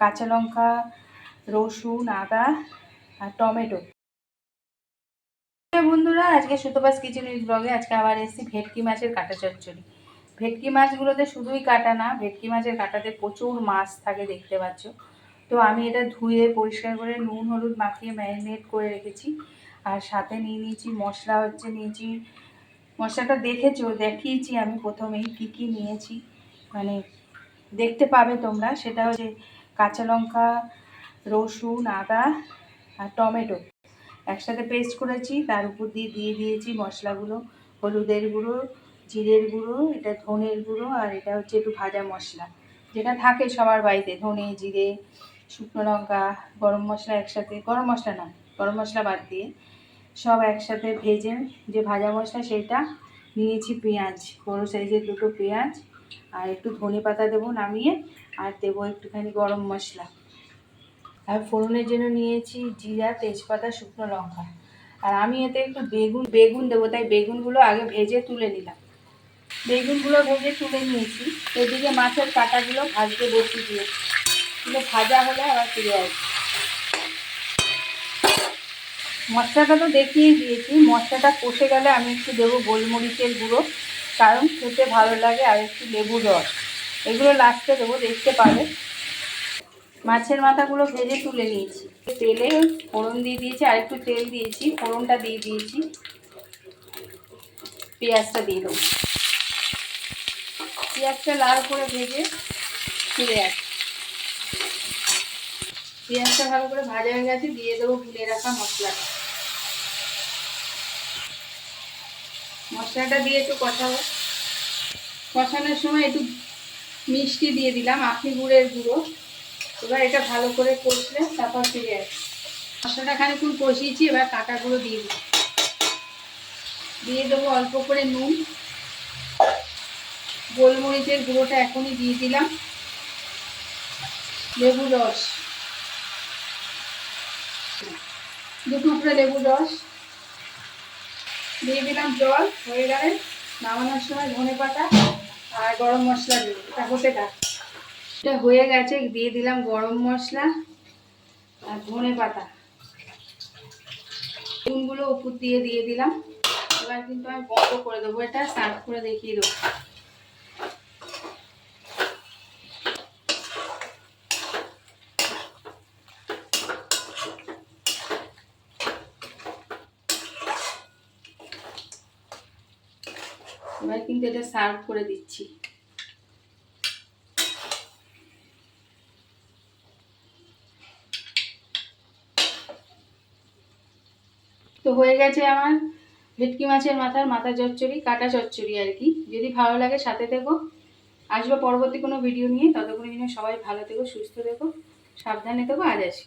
কাঁচা লঙ্কা, রসুন, আদা আর টমেটো। বন্ধুরা, আজকে সুতোবাস কিচেন ব্লগে আজকে আবার এসেছি ভেটকি মাছের কাঁটা চচ্চড়ি। ভেটকি মাছগুলোতে শুধুই কাটা না, ভেটকি মাছের কাটাতে প্রচুর মাছ থাকে দেখতে পাচ্ছ। তো আমি এটা ধুয়ে পরিষ্কার করে নুন, হলুদ মাখিয়ে ম্যারিনেট করে রেখেছি। আর সাথে নিয়ে নিয়েছি মশলা হচ্ছে, নিয়েছি মশলাটা দেখেছ? দেখিয়েছি আমি প্রথমেই কী কী নিয়েছি। মানে দেখতে পাবে তোমরা, সেটা হচ্ছে কাঁচা লঙ্কা, রসুন, আদা আর টমেটো একসাথে পেস্ট করেছি। তার উপর দিয়ে দিয়ে দিয়েছি মশলাগুলো। হলুদের গুঁড়ো, জিরের গুঁড়ো, এটা ধনের গুঁড়ো আর এটা হচ্ছে একটু ভাজা মশলা। যেটা থাকে সবার বাড়িতে, ধনে, জিরে, শুকনো লঙ্কা, গরম মশলা একসাথে, গরম মশলা না, গরম মশলা বাদ দিয়ে সব একসাথে ভেজে যে ভাজা মশলা সেটা নিয়েছি পেঁয়াজ, বড়ো সাইজের দুটো পেঁয়াজ। আর একটু ধনে পাতা দেবো নামিয়ে, আর দেবো একটুখানি গরম মশলা। আর ফোড়নের জন্য নিয়েছি জিরা, তেজপাতা, শুকনো লঙ্কা। আর আমি এতে একটু বেগুন বেগুন দেবো, তাই বেগুনগুলো আগে ভেজে তুলে নিলাম। বেগুনগুলো ভেজে তুলে নিয়েছি। এদিকে মাছের কাঁটাগুলো ভাজতে বসিয়ে দিয়েছি। কিন্তু ভাজা হলে আবার ফিরে আসবে। মশলাটা তো দেখিয়ে দিয়েছি। মশলাটা কষে গেলে আমি একটু দেবো গোলমরিচের গুঁড়ো। কারণ খেতে ভালো লাগে আর একটু লেবু রস। এগুলো লাস্টে দেবো, দেখতে পাবে। মাছের মাথাগুলো ভেজে তুলে নিয়েছি। তেলে ফোড়ন দিয়ে দিয়েছি, আর একটু তেল দিয়েছি, ফোড়নটা দিয়ে দিয়েছি। পেঁয়াজটা দিয়ে দেবো। পেঁয়াজটা লাল করে ভেজে ফিরে আসি পেঁয়াজটা ভালো করে ভাজা হয়ে গেছে, দিয়ে দেবো ভুলে রাখা মশলাটা। মশলাটা দিয়ে একটু কষাবো। কষানোর সময় একটু মিষ্টি দিয়ে দিলাম আখি গুড়ের গুঁড়ো। এবার এটা ভালো করে কষলে তারপর ফিরে আসি মশলাটা খানিক্ষণ কষিয়েছি, এবার কাঁটাগুলো দিয়ে দিই দিয়ে দেবো অল্প করে নুন। গোলমরিচের গুঁড়োটা এখনই দিয়ে দিলাম। লেবু রস। দু টুকরো লেবু রস। দিয়ে দিলাম জল, হয়ে গেলে নামানোর সময় ধনে পাতা আর গরম মশলা দেবো এটা হতে থাক। এটা হয়ে গেছে, দিয়ে দিলাম গরম মশলা আর ধনে পাতা। নুনগুলো উপর দিয়ে দিয়ে দিলাম। এবার কিন্তু আমি বন্ধ করে দেবো, এটা সার্ভ করে দেখিয়ে দেবো। এবার কিন্তু এটা সার্ভ করে দিচ্ছি। তো হয়ে গেছে আমার ভেটকি মাছের মাথার মাথা চচ্চড়ি, কাটা চচ্চড়ি আর কি। যদি ভালো লাগে সাথে থেকো। আসব পরবর্তী কোনো ভিডিও নিয়ে। ততক্ষণ জন্য সবাই ভালো থেকো, সুস্থ থেকো, সাবধানে থেকো, আজ আসি।